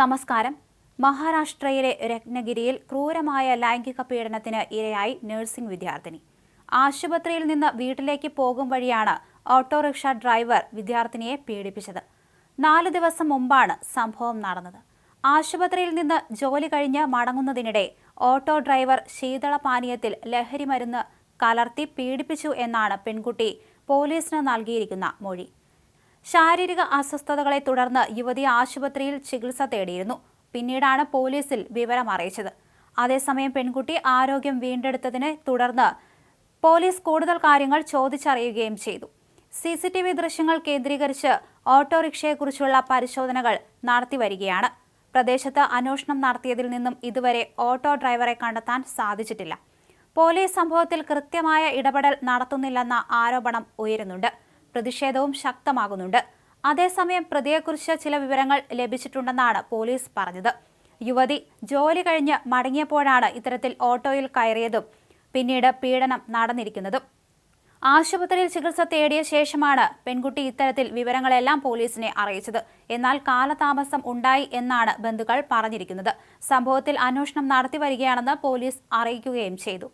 നമസ്കാരം. മഹാരാഷ്ട്രയിലെ രത്നഗിരിയിൽ ക്രൂരമായ ലൈംഗിക പീഡനത്തിന് ഇരയായി നഴ്സിംഗ് വിദ്യാർത്ഥിനി. ആശുപത്രിയിൽ നിന്ന് വീട്ടിലേക്ക് പോകും വഴിയാണ് ഓട്ടോറിക്ഷ ഡ്രൈവർ വിദ്യാർത്ഥിനിയെ പീഡിപ്പിച്ചത്. നാല് ദിവസം മുമ്പാണ് സംഭവം നടന്നത്. ആശുപത്രിയിൽ നിന്ന് ജോലി കഴിഞ്ഞ് മടങ്ങുന്നതിനിടെ ഓട്ടോ ഡ്രൈവർ ശീതളപാനീയത്തിൽ ലഹരി മരുന്ന് കലർത്തി പീഡിപ്പിച്ചു എന്നാണ് പെൺകുട്ടി പോലീസിന് നൽകിയിരിക്കുന്ന മൊഴി. ശാരീരിക അസ്വസ്ഥതകളെ തുടർന്ന് യുവതി ആശുപത്രിയിൽ ചികിത്സ തേടിയിരുന്നു. പിന്നീടാണ് പോലീസിൽ വിവരം അറിയിച്ചത്. അതേസമയം പെൺകുട്ടി ആരോഗ്യം വീണ്ടെടുത്തതിനെ തുടർന്ന് പോലീസ് കൂടുതൽ കാര്യങ്ങൾ ചോദിച്ചറിയുകയും ചെയ്തു. സി സി ടി വി ദൃശ്യങ്ങൾ കേന്ദ്രീകരിച്ച് ഓട്ടോറിക്ഷയെക്കുറിച്ചുള്ള പരിശോധനകൾ നടത്തിവരികയാണ്. പ്രദേശത്ത് അന്വേഷണം നടത്തിയതിൽ നിന്നും ഇതുവരെ ഓട്ടോ ഡ്രൈവറെ കണ്ടെത്താൻ സാധിച്ചിട്ടില്ല. പോലീസ് സംഭവത്തിൽ കൃത്യമായ ഇടപെടൽ നടത്തുന്നില്ലെന്ന ആരോപണം ഉയരുന്നുണ്ട്. പ്രതിഷേധവും ശക്തമാകുന്നുണ്ട്. അതേസമയം പ്രതിയെക്കുറിച്ച് ചില വിവരങ്ങൾ ലഭിച്ചിട്ടുണ്ടെന്നാണ് പോലീസ് പറഞ്ഞത്. യുവതി ജോലി കഴിഞ്ഞ് മടങ്ങിയപ്പോഴാണ് ഇത്തരത്തിൽ ഓട്ടോയിൽ കയറിയതും പിന്നീട് പീഡനം നടന്നിരിക്കുന്നതും. ആശുപത്രിയിൽ ചികിത്സ തേടിയ ശേഷമാണ് പെൺകുട്ടി ഇത്തരത്തിൽ വിവരങ്ങളെല്ലാം പോലീസിനെ അറിയിച്ചത്. എന്നാൽ കാലതാമസം ഉണ്ടായി എന്നാണ് ബന്ധുക്കൾ പറഞ്ഞിരിക്കുന്നത്. സംഭവത്തിൽ അന്വേഷണം നടത്തി വരികയാണെന്ന് പോലീസ് അറിയിക്കുകയും ചെയ്തു.